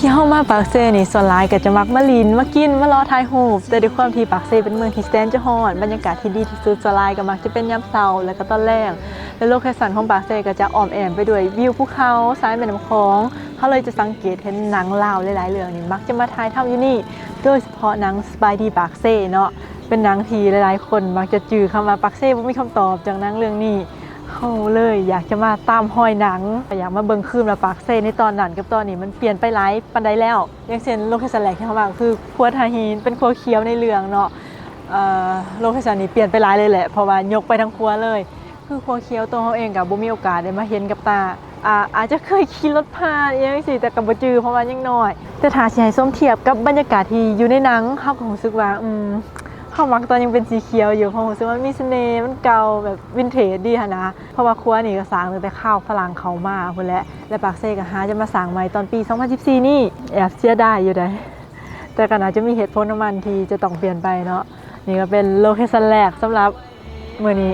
เวลาที่เฮามาปากเซนี่ส่วนหลายก็จะมักมาลินมากินมารอถ่ายรูปแต่ด้วยความที่ปากเซเป็นเมืองที่แสนจะฮอนบรรยากาศที่ดีที่สุดส่วนหลายก็มักจะเป็นยามเช้าแล้วก็ตอนแรกและโลเคชั่นของปากเซก็จะอ้อมแอมไปด้วยวิวภูเขาสายแม่น้ำคองเขาเลยจะสังเกตเห็นหนังลาวหลายๆเรื่องนี่มักจะมาถ่ายทำอยู่นี่ โดยเฉพาะหนังสปายดีปากเซเนาะเป็นหนังที่หลายๆ คนมักจะจือคำว่าปากเซบ่มีคำตอบจากหนังเรื่องนี้ เขาเลย อยากจะมาตามหอยหนัง อยากมาเบิ่งคืมและปากเซในตอนนั้นกับตอนนี้มันเปลี่ยนไปหลายปันใดแล้วอย่างเช่นโลเคชั่นแรกที่เขาว่าคือครัวทาฮีนเป็นครัวเคี้ยวในเรืองเนาะโลเคชั่นนี้เปลี่ยนไปหลายเลยแหละเพราะว่ายกไปทั้งครัวเลย คือครัวเคี้ยวตัวเขาเองกับบ่มีโอกาสได้มาเห็นกับตาอาอาจจะเคยขี่รถผ่านองสิแต่กับบจือเพราะว่ายังน้อย แต่ถ้าสิให้ส้มเทียบกับบรรยากาศที่อยู่ในหนังเขาก็รู้สึกว่าอืม ขามักตอนยังเป็นสีเขียวอยู่เพราะผมรู้สึกว่ามันมีเสน่ห์มันเก่าแบบวินเทจดีค่ะนะ เพราะว่าครัวนี่ก็สร้างตั้งแต่ข้าวฝรั่งเขามาคุณและและปากเซก็หาจะมาสร้างใหม่ตอนปี 2014 นี่แอบเสียดายอยู่ได้แต่ก็น่าจะมีเหตุผลน้ำมันที่จะต้องเปลี่ยนไปเนาะนี่ก็เป็นโลเคชั่นแรกสำหรับเมื่อนี้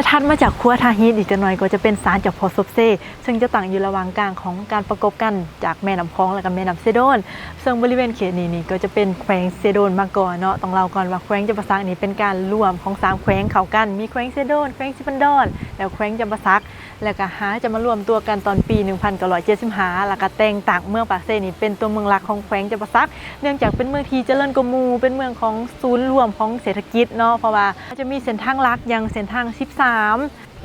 และถัดมาจากครัวทาฮีตอีกจะหน่อยก็จะเป็นศาลเจ้าพ่อซบเซ ซึ่งจะตั้งอยู่ระหว่างกลางของการประกบกันจากแม่น้ำคลองและก็แม่น้ำเซโดน ซึ่งบริเวณเขตนี้นี่ก็จะเป็นแขวงเซโดนมาก่อนเนาะต้องเล่าก่อนว่าแขวงจำปาสักนี่เป็นการรวมของสามแขวงเข้ากัน มีแขวงเซโดนแขวงซิปันดอน แล้วแขวงจำปาสัก แล้วก็หาจะมารวมตัวกันตอนปี 1975แล้วก็แต่งต่างเมืองปากเซนี่เป็นตัวเมืองหลักของแขวงจำปาสัก เนื่องจากเป็นเมืองที่เจริญกว่ามูเป็นเมืองของศูนย์รวมของเศรษฐกิจเนาะเพราะว่าจะมีเส้นทางลักอย่างเส้นทาง13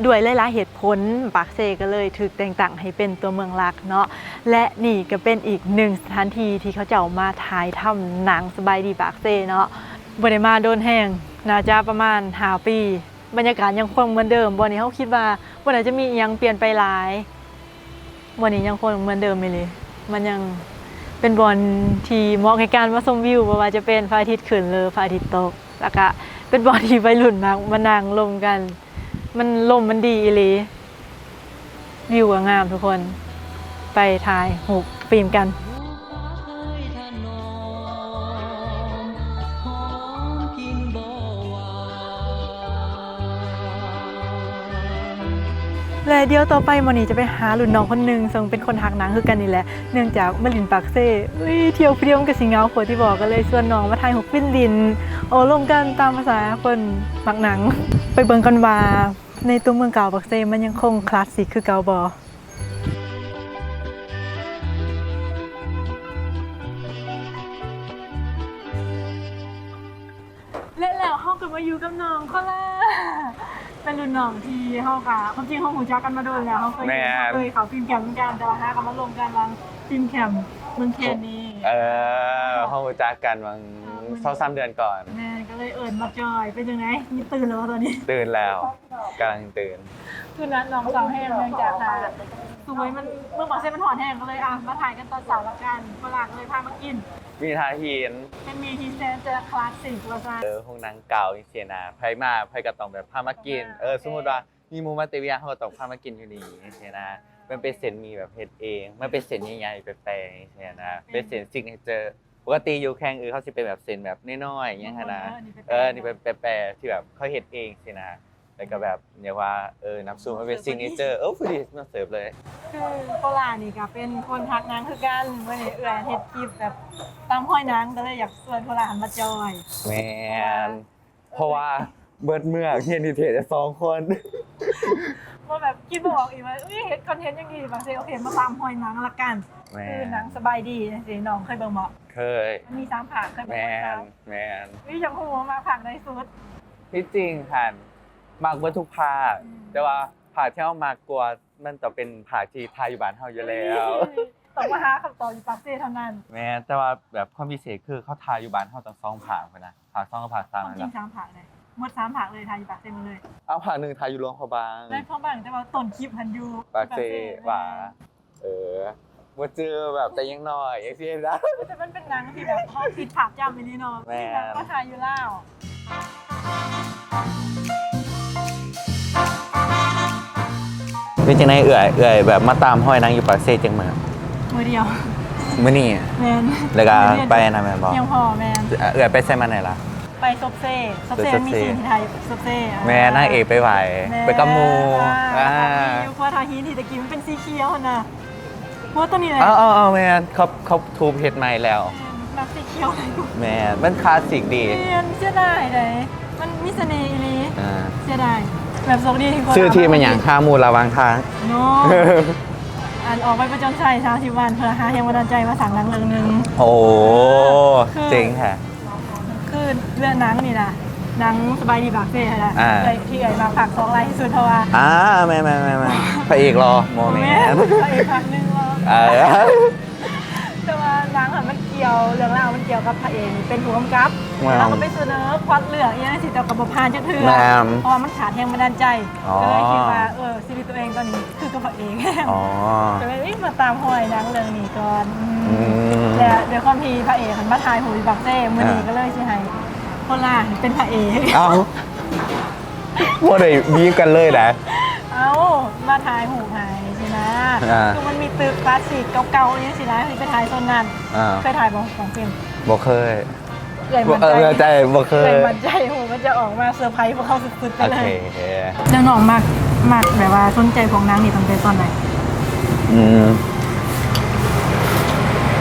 ด้วยหลายๆเหตุผลปากเซก็เลยถูกแต่งตั้งให้เป็นตัวเมืองหลักเนาะและนี่ก็เป็นอีกหนึ่งสถานที่ที่เขาเจะเอามาถ่ายทำหนังสบายดีปากเซเนาะบริมาโดนแห้งน่าจะประมาณหาปี บรรยากาศยังคงเหมือนเดิมวันนี้เขาคิดว่าวันไหนจะมียังเปลี่ยนไปหลายวันนี้ยังคงเหมือนเดิมไปเลย มันยังเป็นบอลที่เหมาะในการมาชมวิวบ่ว่าจะเป็นพระอาทิตย์ขึ้นหรือพระอาทิตย์ตก แล้วก็เป็นบอลที่วัยรุ่นมากมานั่งลมกัน มันลมมันดีอีลีวิวก็งามทุกคน ไปถ่ายหูปฟิล์มกันลูกฟ้าเคยถนอมหอมกินบ่หวานและเดี๋ยวต่อไปมอนี่จะไปหาหลุนน้องคนหนึ่งซึ่งเป็นคนหักหนังคือกันนี่แหละ เนื่องจากมลินปากเซ่เที่ยวเพียวมันกับสิงเงาขวดที่บอกกันเลยส่วนน้องมาถ่ายหุบฟินลิน โอ้ลมกันตามภาษาคนมักหนัง ไปเบิ่งกันว่า ในตัวเมืองเก่าปากเซ่มันยังคงคลาสสิกคือเก่าบอและแล้วเฮาก็มาอยู่กับน้องเขาละเป็นรุ่นน้องที่เฮาค่ะความจริงเฮาหูจักกันมาโดนแล้วเฮาเคยแม่นเคยเขาฟิล์มแคมป์เหมือนกันแต่ว่าหากันมาลงกันวางฟิล์มแคมป์เมืองเคนนี่ เออห้องรู้จักกันวังสองสามเดือนก่อน แม่ก็เลยเอิญมาจอยเป็นยังไงมีตื่นแล้ววะตอนนี้ ตื่นแล้ว กำลังตื่น คือนัดน้องสาวแห้งเนื่องจากค่ะสวยมันเมื่อบอกเส้นมันถอนแห้งก็เลยอะมาถ่ายกันตอนสาวละกันฝรั่งเลยพามากิน มีทาหินเป็นมีทีเซนจะคลาสสิกว่าซะเออห้องหนังเก่าเสียนะไพมาไพก็ต้องแบบพามากิน เออ สมมติว่ามีหมูมาเตเวียเขาก็ต้องพามากินอยู่นี่เสียนะมันเป็นเส้นหมีแบบเฮ็ดเอง มันเป็นเส้นใหญ่ๆแปลกๆเสียนะเป็นเส้นซิกเนเจอร์ปกติอยู่แข่งอื่นเขาสิเป็นแบบเส้นแบบน้อยๆอย่างเงี้ยนะ เออ นี่เป็นแปรๆที่แบบเขาเฮ็ดเองสินะ แล้วก็แบบเรียกว่าเออน้ำซุปมันเป็นซิกเนเจอร์เออพอดีมาเสิร์ฟเลย คือโบราณนี่ก็เป็นคนทักนางคือกันเมื่อนี้เอื่อยเฮ็ดคลิปแบบตามห้อยนางก็เลยอยากชวนโบราณมาจอยแมนเพราะว่าเบิดเมือกเฮียนดีเทสสองคนว่าแบบคิดบออกอีกว่าเอ้ยเฮ็ดคอนเทนต์ยังดีบางทีโอเคมาตามห้อยนางละกันแมคือนหนังสบายดีสิน้องเคยเบิ่งบ่เคยมันมีสามผักเคยแมเบิ่งบ่นแมนนี่ยังหัวมาผักในสุดที่จริงหัน มากเบิดทุกภาคแต่ว่าภาคที่เอามากกลัวมันจะเป็นภาคที่ทายอยู่บ้านเฮาอยู่แล้วต้องมาหาคำตอบอยู่ปากเซ่เท่านั้นแม่นแต่ว่าแบบความพิเศษคือเขาทายอยู่บ้านเฮาตั้งสองภาคพุ่นนะภาคสองกับภาคสามความนั่นจริล่ะงสามผักเลยหมดสามผักเลยทายอยู่ปากเซ่หมดเลย เอาภาคหนึงทายอยู่หลวงพระบางได้เข้าบ้างแต่ว่าต้นคลิปหันอยู่ปากเซว่าเออบ่เจอแบบแต่ยังน้อยอย่างเช่นนะแต่มันเป็นหนังที่แบบเขาคิดภาพจำไปนี่เนาะแม่ที่แบบว่าทายอยู่แล้ว เป็นจังไดเอื่อยเอื่อยแบบมาตามห้อยนางอยู่ปากเซจังมื้อมือเดียวมื้อนี้แมนแล้วก็ไปนะแม่นบ่ยังพอแมนเอื่อยไปใส่มาไหนล่ะ ไปซบเซ่ซบเซ่ไปซบมีเซ่ซีนที่ไทยซบเซ่อะแม่นางเอกไปไหวแม่ไปกับหมู่อ่าอ่าอยู่เพราะทาฮีนที่ตะกี้มันเป็นสีเขียวน่ะเพราะว่าตัวนี้เลยเอาเอาเอาแม่นเขาเขาทูบเฮ็ดใหม่แล้ว มักสีเขียวเลยแม่นมันคลาสสิกดีเรียนเสียดายเลยมันมีเสน่ห์อีหลีอ่า เสียดาย แบบโชคดีที่คนชื่อที่มันหยังค่ามูลระหวางทางโน้อ่านออกไปประจนชัยสามสิบวันเพื่อหาแรงบันดาลใจมาสั่งหนังเรื่องหนึง โอ้โหคือ เจ๋งแฮะคือเรื่องหนังนี่นะหนังสบายดีบากเซ่นะอ่าเลยที่ไอ้บางผักสองลายที่สุดเพราะว่าอ่าแม่แม่แม่แม่พระเอกรอโมเมนแม่ต์พระเอกผักหนึงว่าเออแต่ว่าหนังอะมันเกี่ยวเรื่องราวมันเกี่ยวกับพระเอกเป็นผู้กำกับ ว้าวแล้วก็ไปเสนอพล็อตเรื่องอย่างนี้สิแต่กับบพานจะเถื่อแม่มเพราะว่ามันขาดแรงบันดาลใจอ๋อ ก็เลยคิดว่าเออชีวิตตัวเองตอนนี้คือกับพระเอกอ๋อ ก็เลยเอ้ยมาตามหอยหนังเรื่องนี้ก่อนอืมแต่เดี๋ยวความทีพระเอกหันมาทายหูยบักเซ่มื่อนี้อ่า ก็เลยสิให้คนล่าเป็นพระเอก เอ้าว่าได้มีกันเลยนะ เอ้ามาทายหูหายสินะอ่า คือมันมีตึกคลาสสิกเก่าๆอย่างนี้สินะที่ไปถ่ายโซนนั้น อ่าเคยถ่ายบองของฟิล์มบ่เคย เกิดมันเออใจใจบ่เคเกิยดมันใจหูมันจะออกมาเซอร์ไพรส์พวกเขาสุดๆไปโอเลเคยเรื่องน้องมากมากแบบว่าสนใจของนางนี่ตั้งแต่ตอนไหนอืม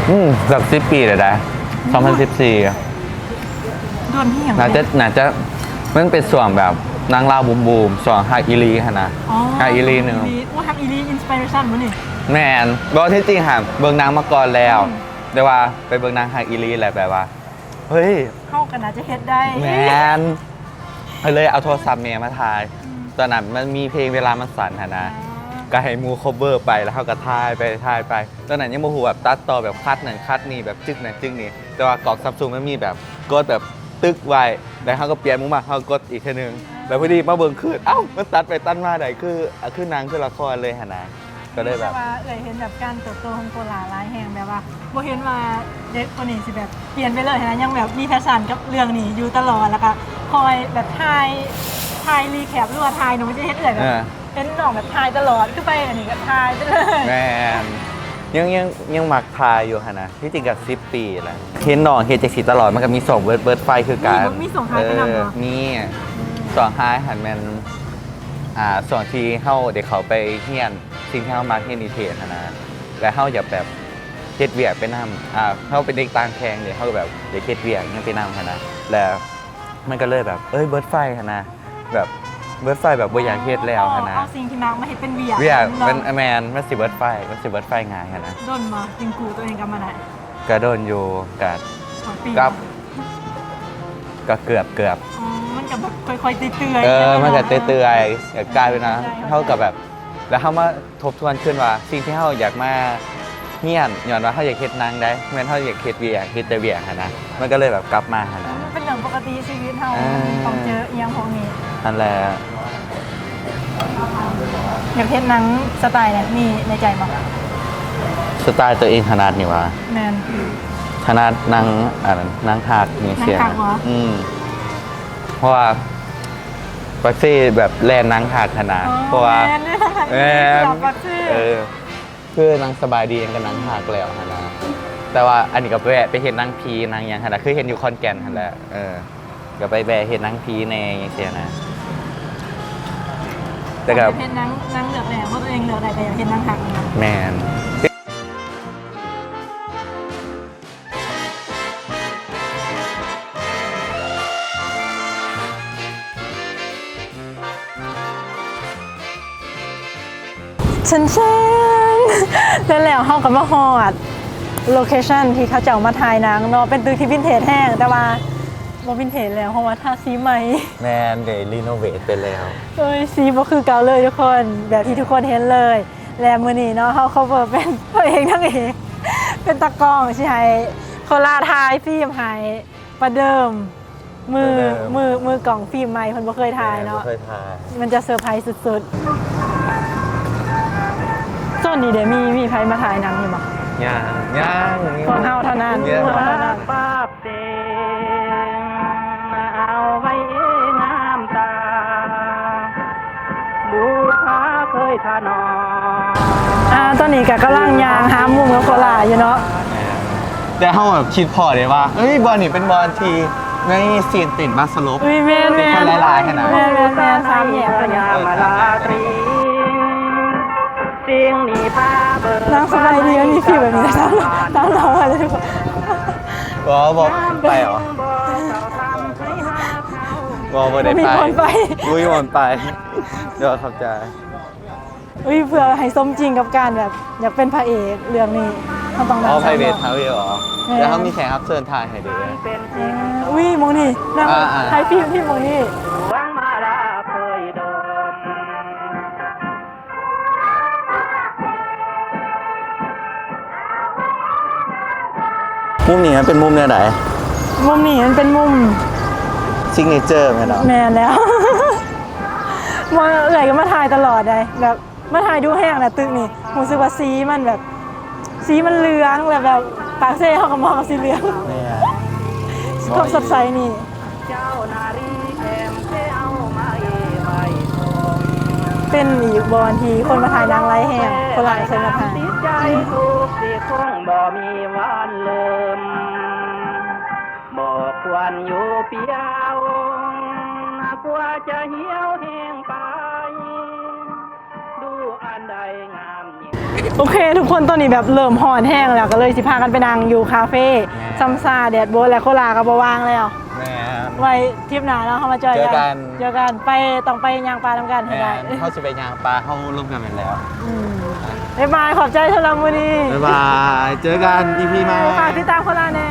อืมสักสิบปีเลยนะสองพันสิบสี่โดนที่อย่างน่าจะน่าจะมันเป็นส่วนแบบนางเล่าบูมบูมส่วนฮาอิลีฮะนะอ๋อฮาอิลีหนึ่ง ว่าฮักอีลีอินสปิเรชันมั้นี่ แมนบอกที่จริงค่ะเบิ่งนางมาก่อนแล้วอืมแต่ว่าไปเบิ่งนางฮาอิลีแหละแบบว่า เฮ้ยเข้ากันนะจะเฮ็ดได้แมนไปเลยเอาโทรศัพท์เมียมาถ่าย ตอนนั้นมันมีเพลงเวลามันสั่นฮะนะก็ให้มูคเวอร์ไปแล้วเขาก็ทายไปทายไป ตอนนั้นยังโมโหแบบตัดต่อแบบคัดหนึ่งคัดนี่แบบจึกหนึ่งจึกนี่ แต่ว่ากรอกซัมซุงมันมีแบบกดแบบตึกไว้แล้วเขาก็เปลี่ยนมุมมาเขาก็กดอีกทีหนึง แล้วพอดีมาเบิ่งคืนเอ้ามันตัดไปตัดมาได้คืออะคือหนางคือละครเลยฮะนะ ก็เลยแบบต่ว่าเลยเห็นแบบการเติบโตของโกหลาหลายแห่งแบบว่าบ่เห็นว่าเด็กคนนี้สิแบบเปลี่ยนไปเลยนะยังแบบมีแพชชั่นกับเรื่องนี้อยู่ตลอดแล้วก็คอยแบบทายทายรีแคปหรือว่าทายหนูมันจะเห็นเลยแบบเออเป็นน้องแบบทายตลอดคือไปอันนี้ก็ทายไปเลยแม่นยังยังยังมักทายอยู่ฮะนะที่จริงกับสิบปีแหละเห็นน้องเฮดจากสีตลอดมันก็มีส่งเบิร์ดเบิร์ดไฟคือการมีส่งท้ายไปนำเหรอมีส่วนท้ายหันแมนอ่าส่วนที่เฮาเด็กเขาไปเฮียน สิ่งที่เฮามาเฮียนนิเทศหั้นนะ และเฮาอยากแบบเฮ็ดเวียกไปนำอ่าเฮาเป็นเด็กต่างแคงเนี่ยเฮาแบบอยากเฮ็ดเวียกยังไปนำหันนะแล้วมันก็เลยแบบเอ้ยเบิร์ดไฟหันนะแบบเบิร์ดไฟแบบบ่อยากเฮ็ดแล้วหันนะเอาสิ่งที่มามาเห็นเป็นเวียเวียกลองเป็นแมนมันสิเบิร์ดไฟมันสิเบิร์ดไฟง่ายหันนะโดนมาจริงกูตัวเองกับมาไหนก็โดนอยู่กับสองปีกับก็เกือบเกือบอ๋อมันกับแบบค่อยๆเตื้อยๆเออใช่ไหมันก็ะเตื่อยๆอยากกลายเป็นนะใช่เท่ากับแบบ แล้วเขามาทบทวนขึ้นว่า สิ่งที่เขาอยากมาเงียนย้อนว่าเขาอยากเฮ็ดหนางได้เหมือนเขาอยากเฮ็ดเวียกเฮ็ดแต่เวียกหันนะมันก็เลยแบบกลับมาหันนะ มันเป็นเรื่องปกติชีวิตเฮาอ่า ต้องเจอเอียงพวกนี้ นั่นแหละอยากเห็นหนังสไตล์เนี่ยมีในใจมั้งสไตล์ตัวเองถนัดนี่ว่าแมนถนัดนางอ่านนางหากนี่เสียงนางหากเหรออืมเพราะว่า ปักซี่แบบแลนนางหากขนาดเพราะว่าแมนเนี่ยนะคะแมนสลับปักชื่อเออคือนางสบายดีกับนางหักแล้วฮะนะแต่ว่าอันนี้ก็ไปแวะไปเห็นนางพีนางยังฮะนะคือเห็นอยู่คอนแก่นฮะแหละเออก็ไปแวะเห็นนางพีในอย่างเงี้ยนะแต่กับอยากเห็นนังนังเหลือแหละเพราะตัวเองเหลือกได้แต่อยากเห็นนังหักแมน นฉันแล้วแล้วเฮากับมาฮอดโลเคชั่นที่เขาเจ้ามาถ่ายหนังเนาะเป็นตึกที่วินเทจแห้งแต่ว่าบ่วินเทจแล้วเพราะว่าทาสีใหม่แมนเดรีโนเวทไปแล้ว เอ้ยสีบ่คือเก่าเลยทุกคนแบบที่ทุกคนเห็นเลย และมื้อนี้เนาะเฮา cover เป็นพระเอกนางเอกเป็นตากล้องสิให้โคลาทายฟิล์มให้ประเดิม มือประเดิม มือมือกล่องฟิล์มใหม่เพิ่นบ่เคยถ่ายเนาะเคยถ่าย มันจะเซอร์ไพรส์สุดๆ ส่วนนี้เดี๋ยวมีมีใครมาถ่ายหนังอยู่บ่ย่างย่างพวกเฮาเท่านั้นเนี่ยพวกเฮาเท่านั้นปากเสียงเอาไว้น้ำตาบูชาเคยทานออ่าตอนนี้ก็กำลังยางหามุมกับโคลาอยู่เนาะแต่เขาแบบคิดพอเลยว่าเอ้ยบอลนี่เป็นบอลที่ในเสียนติดบาสลบอุ้ยแม่นแม่เป็นคนหลายๆขนาดแม่นแม่นแม่นสามแยกกันยามาลาตรีางสบายดีมันมีฟิวแบบนี้นะตามเราอะไรทุกคนบอกบอกไปเหรอบอกบ่ได้มีไปคนไปลุยคนไปเดี๋ยวเข้าใจอุ้ยเพื่อให้สมจริงกับการแบบอยากเป็นพระเอกเรื่องนี้เขาต้องอ๋อนำไพรเวทสาทาววเวลเหรอแม่แล้วเขามีแขกรับเชิญทายให้ดูด้วยอ่าอุ้ยมองนี่นางอ่าอ่าไทยฟิล์มที่มองนี่ มุมนี้มันเป็นมุมเนี่ยไหนมุมนี้มันเป็นมุมซิกเนเจอร์ไหมเนาะแมนแล้ว มาเอื่อยก็มาถ่ายตลอดเลยแบบมาถ่ายดูแห้งแหละตึกนี่รู้สึกว่าสีมันแบบ สีมันเหลืองแบบแบบปากเซ่เขาก็มองว่าสีเหลืองเนี่ยความสดใสนี่ เจ้านารี เป็นอีกบอนทีคนมาถ่ายนางไรแห่งคนหลายเคยมาถ่ายติดใจทุกสิคงบ่มีวันลิมบอกควรอยู่เปียวกว่าจะเหี่ยวแห้งไป ดูอันใดงาม โอเค ทุกคนตอนนี้แบบเริ่มห่อนแห้งแล้วก็เลยสิพากันไปนั่งอยู่คาเฟ่ซัมซาแดดโบทและโคลากับบวางแล้วแม่ไว้ทริปหน้าเราเข้ามาเจอเจอกักันเจอกันไปต้องไปยางปลาทำกันให้แม่ได้เขาจะไปยางปลาเขาร่วมกันไปแล้ว อืมบ๊ายบายขอบใจสำหรับวันนี้บ๊ายบาย เจอกันอีพีมา ฝากติดตามโคลาแน่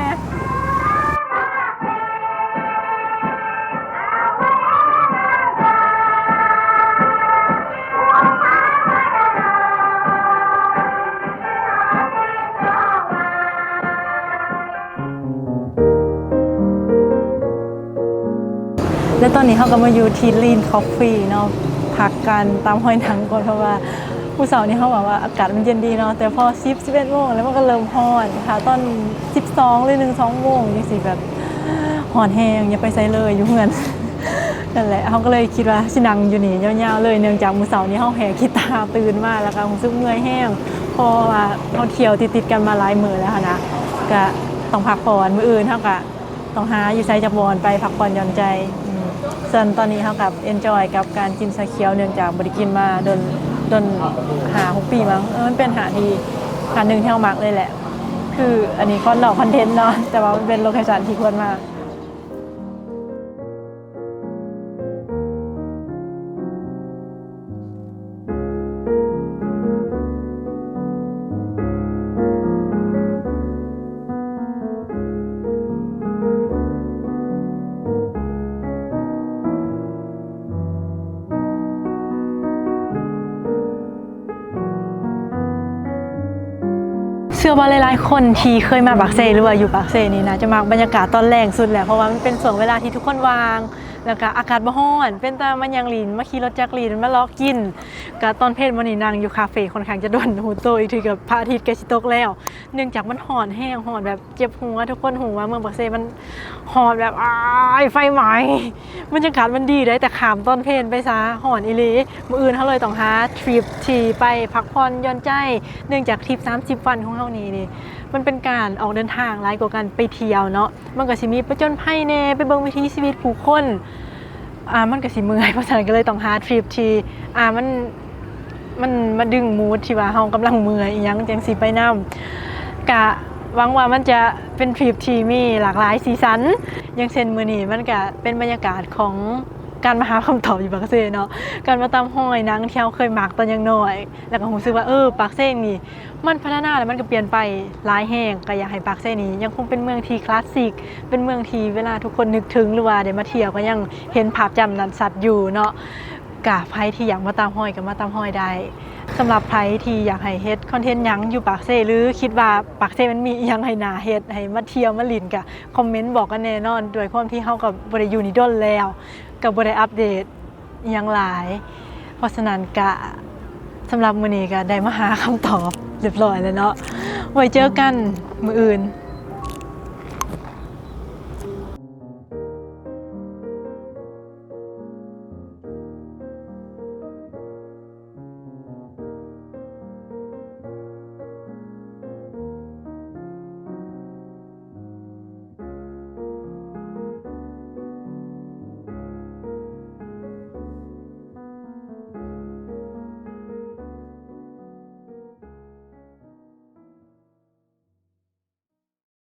ตอนนี้เขาก็มาอยู่ที่ลีนคอฟฟี่เนาะพักกันตามห้อยนังก่อนเพราะว่าผู้สาวนี่เขาบอกว่าอากาศมันเย็นดีเนาะแต่พอสิบสิบเอ็ดโมงแล้วมันก็เริ่มร้อนค่ะตอนสิบสองหรือหนึ่งสองโมงยังสิแบบหอนแห้งอย่าไปใส่เลยอยู่เงินนั่นแหละเขาก็เลยคิดว่าสินังอยู่นี่ยาวๆเลยเนื่องจากมือเสาร์นี้เขาแหกกีตาตื่นมาแล้วก็รู้สึกเมื่อยแห้งเพอว่าเขาเที่ยวติดๆกันมาหลายมือแล้วค่ะนะก็ต้องพักผ่อนมืออื่นเท่ากับต้องหาอยู่ไซจากบอนไปพักผ่อนหย่อนใจ ส่วนตอนนี้เขากับเอนจอยกับการกินชาเขียวเนื่องจากบริกินมาโดนโดนหาหกปีมั้งเออมันเป็นหาที่หาหนึ่งที่เขามักเลยแหละ คืออันนี้คอนหลอกคอนเทนต์เนาะแต่ว่ามันเป็นโลเคชั่นที่ควรมาก ชื่อว่าหลายๆคนที่เคยมาบักเซหรือว่าอยู่บักเซนี่นะจะมาบรรยากาศตอนแรงสุดแหละเพราะว่ามันเป็นส่วนเวลาที่ทุกคนวางแล้วก็อากาศบ่ฮ้อน เป็นตามันยังลีนมาขี่รถจักรลีนมาล้อกินก็ตอนเพศวันนี้นางอยู่คาเฟ่ค่อนข้างจะโดนหูโตอีกทีกับพระอาทิตย์ใกล้สิตกแล้ว เนื่องจากมันหอนแห้งหอนแบบเจ็บหัวทุกคนหูว่าเมืองปากเซมันหอนแบบอ้ายไฟไหม้บรรยากาศมันดีได้แต่ขามตอนเพลนไปซะหอนอีลีมืออื่นเขาเลยต้องหาทริปที่ไปพักผ่อนย่อนใจ เนื่องจากทริป 30 วันของเฮานี่นี่มันเป็นการออกเดินทางหลายกว่าการไปเที่ยวเนาะมันก็สิมีประจนภัยแน่ไปเบิ่งวิถีชีวิตผู้คนอ่ามันก็สิเมื่อยเพราะฉะนั้นก็เลยต้องหาทริปที่อ่ามันมันมาดึงมูดที่ว่าเฮากำลังเมื่อยอีหยังจังสิไปนำ กะหวังว่ามันจะเป็นทริปที่มีหลากหลายสีสัน อย่างเช่นมื้อนี้มันก็เป็นบรรยากาศของการมาหาคำตอบอยู่ปากเซเนาะ การมาตามห้อยนังเที่เราเคยมักตอนยังน้อย แล้วก็รู้สึกว่าเออปากเซนี่ มันพัฒนาแล้วมันก็เปลี่ยนไปหลายแห่งก็อยากให้ปากเซนี้ ยังคงเป็นเมืองที่คลาสสิก เป็นเมืองที่เวลาทุกคนนึกถึงหรือว่าได้มาเที่ยวก็ยังเห็นภาพจำนั้นสัตว์อยู่เนาะ กะไพที่อยากมาตามห้อยก็มาตามห้อยได้สำหรับไพที่อยากให้เฮ็ดคอนเทนต์ยังอยู่ปากเซหรือคิดว่าปากเซมันมียังให้นาเฮ็ดให้มาเที่ยวมาลินกะคอมเมนต์บอกกันแน่นอนด้วยความที่เฮากับบ่ได้อยู่นี่ดนแล้วกับบ่ได้อัปเดตยังหลาย เพราะฉะนั้นกะสำหรับมื้อนี้ก็ได้มาหาคำตอบเรียบร้อยแล้วเนาะไว้เจอกันมืออื่น